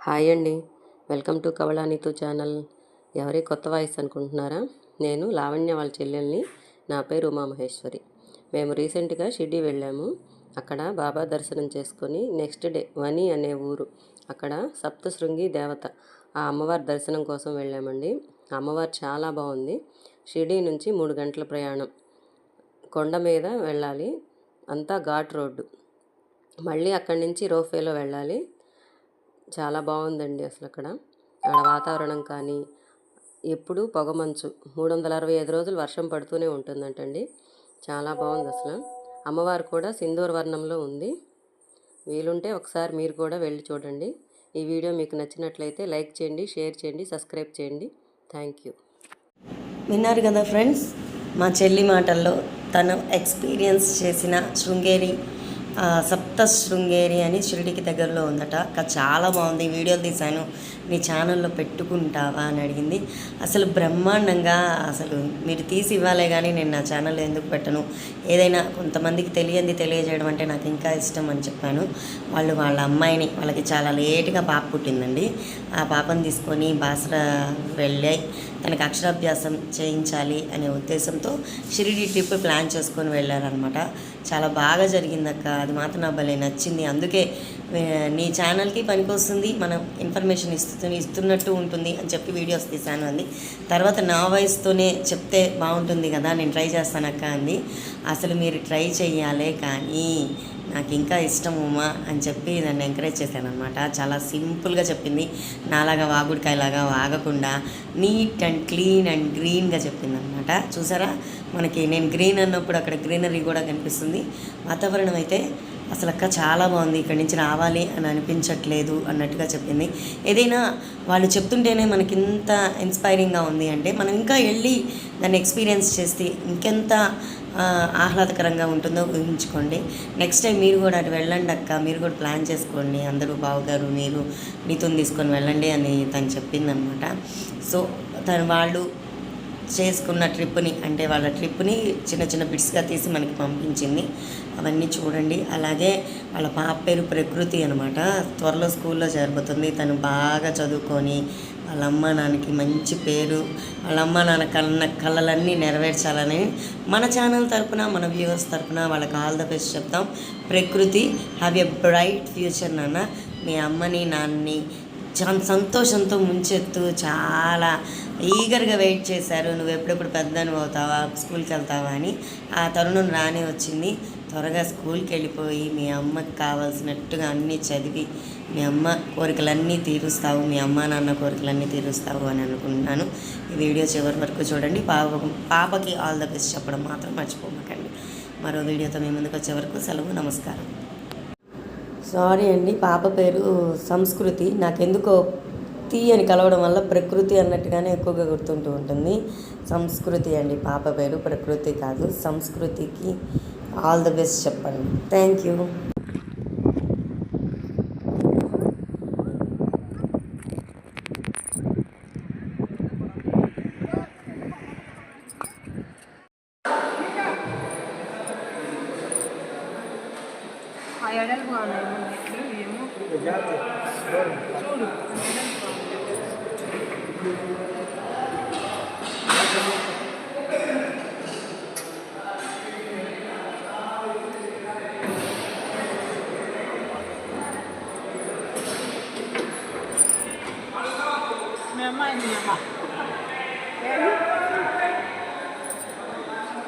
Hi అండి. Welcome to కవళానితో channel. ఎవరి కొత్త వాయిస్ అనుకుంటున్నారా? నేను లావణ్య వాళ్ళ చెల్లెల్ని నా పేరు ఉమామహేశ్వరి మేము రీసెంట్గా షిర్డీ వెళ్ళాము. అక్కడ బాబా దర్శనం చేసుకొని నెక్స్ట్ డే వని అనే ఊరు అక్కడ సప్తశృంగి దేవత ఆ అమ్మవారి దర్శనం కోసం వెళ్ళామండి. అమ్మవారు చాలా బాగుంది. షిర్డీ నుంచి మూడు గంటల ప్రయాణం. కొండ మీద వెళ్ళాలి. అంతా ఘాట్ రోడ్డు. మళ్ళీ అక్కడి నుంచి రోఫేలో వెళ్ళాలి. చాలా బాగుందండి అసలు అక్కడ అక్కడ వాతావరణం కానీ ఎప్పుడు పొగమంచు మూడు వందల అరవై ఐదు రోజులు వర్షం పడుతూనే ఉంటుందంటండి. చాలా బాగుంది అసలు. అమ్మవారు కూడా సింధూర వర్ణంలో ఉంది. వీలుంటే ఒకసారి మీరు కూడా వెళ్ళి చూడండి. ఈ వీడియో మీకు నచ్చినట్లయితే లైక్ చేయండి షేర్ చేయండి సబ్స్క్రైబ్ చేయండి. Thank you. విన్నారు కదా ఫ్రెండ్స్ మా చెల్లి మాటల్లో తను ఎక్స్పీరియన్స్ చేసిన శృంగేరి సప్త శృంగేరి అని షిరిడికి దగ్గరలో ఉందట. అక్క చాలా బాగుంది. వీడియోలు తీశాను. నీ ఛానల్లో పెట్టుకుంటావా అని అడిగింది. అసలు బ్రహ్మాండంగా అసలు మీరు తీసి ఇవ్వాలే కానీ నేను నా ఛానల్లో ఎందుకు పెట్టను? ఏదైనా కొంతమందికి తెలియంది తెలియజేయడం అంటే నాకు ఇంకా ఇష్టం అని చెప్పాను. వాళ్ళు వాళ్ళ అమ్మాయిని వాళ్ళకి చాలా లేటుగా పాప పుట్టిందండి. ఆ పాపను తీసుకొని బాసర వెళ్ళాయి తనకు అక్షరాభ్యాసం చేయించాలి అనే ఉద్దేశంతో షిరిడి ట్రిప్ ప్లాన్ చేసుకొని వెళ్ళారనమాట చాలా బాగా జరిగిందక్క. అది మాత్రం నా భలే నచ్చింది. అందుకే నీ ఛానల్కి పనికొస్తుంది. మనం ఇన్ఫర్మేషన్ ఇస్తు ఇస్తున్నట్టు ఉంటుంది అని చెప్పి వీడియోస్ తీశాను అంది. తర్వాత నా వయసుతోనే చెప్తే బాగుంటుంది కదా నేను ట్రై చేస్తానక్క అంది. అసలు మీరు ట్రై చెయ్యాలే కానీ నాకు ఇంకా ఇష్టం ఉమా అని చెప్పి నన్ను ఎంకరేజ్ చేశాను అనమాట చాలా సింపుల్గా చెప్పింది. నాలాగా వాగుడికాయలాగా వాగకుండా నీట్ అండ్ క్లీన్ అండ్ గ్రీన్గా చెప్పింది అనమాట చూసారా? మనకి నేను గ్రీన్ అన్నప్పుడు అక్కడ గ్రీనరీ కూడా కనిపిస్తుంది. వాతావరణం అయితే అసలు అక్క చాలా బాగుంది. ఇక్కడి నుంచి రావాలి అని అనిపించట్లేదు అన్నట్టుగా చెప్పింది. ఏదైనా వాళ్ళు చెప్తుంటేనే మనకి ఇంత ఇన్స్పైరింగ్గా ఉంది. అంటే మనం ఇంకా వెళ్ళి దాన్ని ఎక్స్పీరియన్స్ చేస్తే ఇంకెంత ఆహ్లాదకరంగా ఉంటుందో ఊహించుకోండి. నెక్స్ట్ టైం మీరు కూడా అటు వెళ్ళండి అక్క. మీరు కూడా ప్లాన్ చేసుకోండి. అందరూ బావగారు మీరు మీతో తీసుకొని వెళ్ళండి అని తను చెప్పిందనమాట సో తను వాళ్ళు చేసుకున్న ట్రిప్ని అంటే వాళ్ళ ట్రిప్ని చిన్న చిన్న బిట్స్గా తీసి మనకి పంపించింది. అవన్నీ చూడండి. అలాగే వాళ్ళ పాప పేరు ప్రకృతి అనమాట త్వరలో స్కూల్లో చేరబోతుంది. తను బాగా చదువుకొని వాళ్ళ అమ్మ నాన్నకి మంచి పేరు. వాళ్ళ అమ్మ నాన్న కన్న కళ్ళలన్నీ నెరవేర్చాలని మన ఛానల్ తరపున మన వ్యూవర్స్ తరపున వాళ్ళకి ఆల్ ద బెస్ట్ చెప్తాం. ప్రకృతి హ్యావ్ ఎ బ్రైట్ ఫ్యూచర్ నాన్న. మీ అమ్మని నాన్నని చాలా సంతోషంతో ముంచెత్తు. చాలా ఈగర్గా వెయిట్ చేశారు. నువ్వు ఎప్పుడెప్పుడు పెద్దను అవుతావా? స్కూల్కి వెళ్తావా అని. ఆ తరుణం రానే వచ్చింది. త్వరగా స్కూల్కి వెళ్ళిపోయి మీ అమ్మకి కావాల్సినట్టుగా అన్నీ చదివి మీ అమ్మ కోరికలన్నీ తీరుస్తావు మీ అమ్మ నాన్న కోరికలన్నీ తీరుస్తావు అని అనుకుంటున్నాను. ఈ వీడియో చివరి వరకు చూడండి. పాప పాపకి ఆల్ ద బెస్ట్ చెప్పడం మాత్రం మర్చిపోమకండి. మరో వీడియోతో మీ ముందుకు వచ్చే వరకు సెలవు నమస్కారం. సారీ అండి పాప పేరు సంస్కృతి. నాకెందుకో తీ అని కలవడం వల్ల ప్రకృతి అన్నట్టుగానే ఎక్కువగా గుర్తుంటూ ఉంటుంది. సంస్కృతి అండి పాప పేరు ప్రకృతి కాదు సంస్కృతికి ఆల్ ద బెస్ట్ చెప్పండి థ్యాంక్ యూ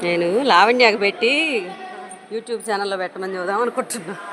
నేను లావణ్యకు పెట్టి యూట్యూబ్ ఛానల్లో పెట్టమని చూద్దాం అనుకుంటున్నాను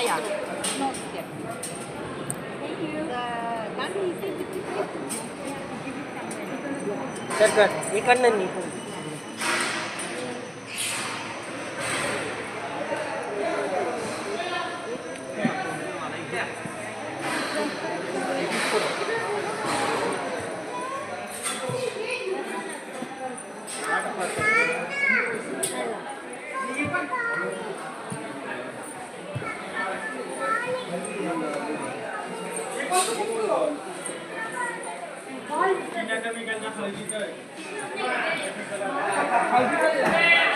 Yeah, Thank you. The Gandhi you you can't Kita kami kan nak hal kita. Hal kita.